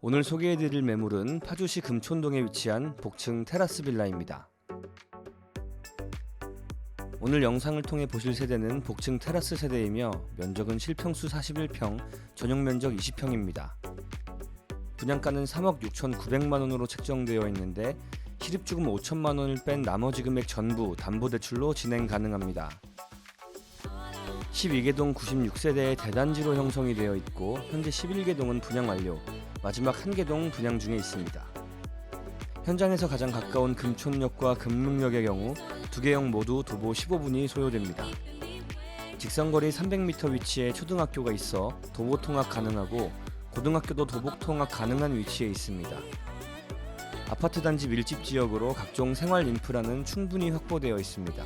오늘 소개해드릴 매물은 파주시 금촌동에 위치한 복층 테라스 빌라입니다. 오늘 영상을 통해 보실 세대는 복층 테라스 세대이며 면적은 실평수 41평, 전용 면적 20평입니다. 분양가는 3억 6,900만 원으로 책정되어 있는데 실입주금 5천만 원을 뺀 나머지 금액 전부 담보대출로 진행 가능합니다. 12개동 96세대의 대단지로 형성이 되어 있고 현재 11개동은 분양 완료, 마지막 1개동 분양 중에 있습니다. 현장에서 가장 가까운 금촌역과 금능역의 경우 두 개역 모두 도보 15분이 소요됩니다. 직선거리 300m 위치에 초등학교가 있어 도보 통학 가능하고 고등학교도 도보 통학 가능한 위치에 있습니다. 아파트 단지 밀집 지역으로 각종 생활 인프라는 충분히 확보되어 있습니다.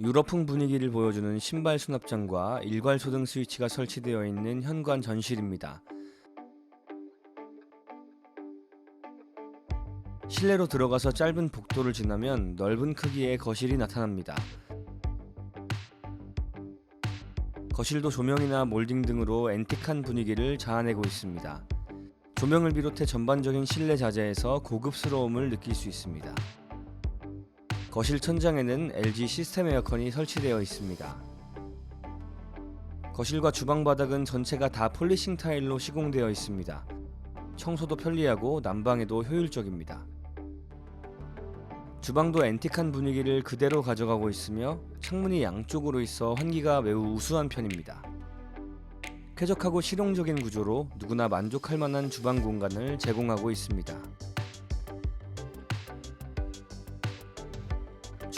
유럽풍 분위기를 보여주는 신발 수납장과 일괄 소 등 스위치가 설치되어 있는 현관 전실입니다. 실내로 들어가서 짧은 복도를 지나면 넓은 크기의 거실이 나타납니다. 거실도 조명이나 몰딩 등으로 앤틱한 분위기를 자아내고 있습니다. 조명을 비롯해 전반적인 실내 자재에서 고급스러움을 느낄 수 있습니다. 거실 천장에는 LG 시스템 에어컨이 설치되어 있습니다. 거실과 주방 바닥은 전체가 다 폴리싱 타일로 시공되어 있습니다. 청소도 편리하고 난방에도 효율적입니다. 주방도 앤틱한 분위기를 그대로 가져가고 있으며 창문이 양쪽으로 있어 환기가 매우 우수한 편입니다. 쾌적하고 실용적인 구조로 누구나 만족할 만한 주방 공간을 제공하고 있습니다.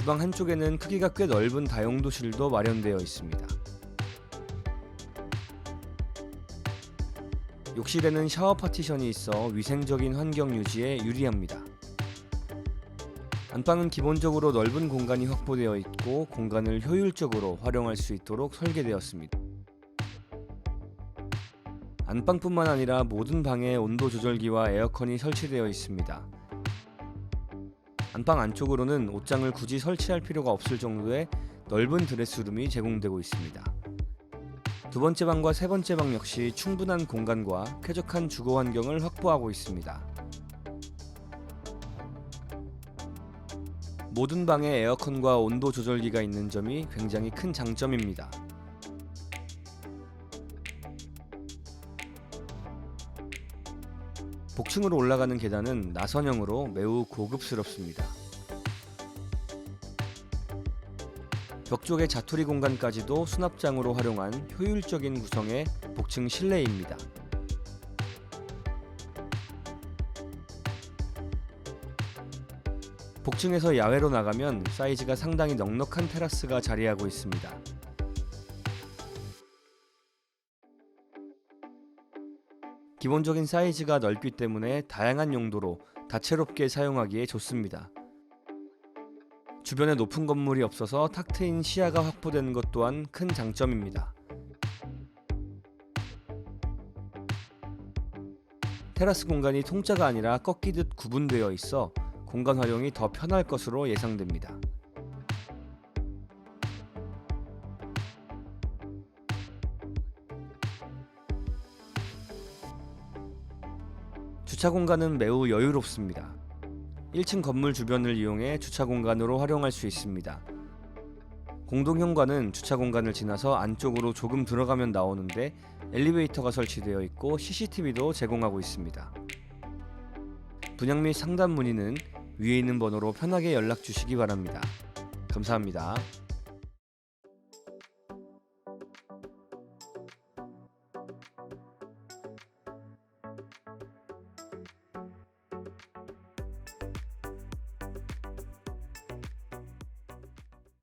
주방 한쪽에는 크기가 꽤 넓은 다용도실도 마련되어 있습니다. 욕실에는 샤워 파티션이 있어 위생적인 환경 유지에 유리합니다. 안방은 기본적으로 넓은 공간이 확보되어 있고 공간을 효율적으로 활용할 수 있도록 설계되었습니다. 안방뿐만 아니라 모든 방에 온도 조절기와 에어컨이 설치되어 있습니다. 안방 안쪽으로는 옷장을 굳이 설치할 필요가 없을 정도의 넓은 드레스룸이 제공되고 있습니다. 두 번째 방과 세 번째 방 역시 충분한 공간과 쾌적한 주거 환경을 확보하고 있습니다. 모든 방에 에어컨과 온도 조절기가 있는 점이 굉장히 큰 장점입니다. 복층으로 올라가는 계단은 나선형으로 매우 고급스럽습니다. 벽 쪽의 자투리 공간까지도 수납장으로 활용한 효율적인 구성의 복층 실내입니다. 복층에서 야외로 나가면 사이즈가 상당히 넉넉한 테라스가 자리하고 있습니다. 기본적인 사이즈가 넓기 때문에 다양한 용도로 다채롭게 사용하기에 좋습니다. 주변에 높은 건물이 없어서 탁 트인 시야가 확보되는 것 또한 큰 장점입니다. 테라스 공간이 통짜가 아니라 꺾이듯 구분되어 있어 공간 활용이 더 편할 것으로 예상됩니다. 주차 공간은 매우 여유롭습니다. 1층 건물 주변을 이용해 주차 공간으로 활용할 수 있습니다. 공동 현관은 주차 공간을 지나서 안쪽으로 조금 들어가면 나오는데 엘리베이터가 설치되어 있고 CCTV도 제공하고 있습니다. 분양 및 상담 문의는 위에 있는 번호로 편하게 연락 주시기 바랍니다. 감사합니다.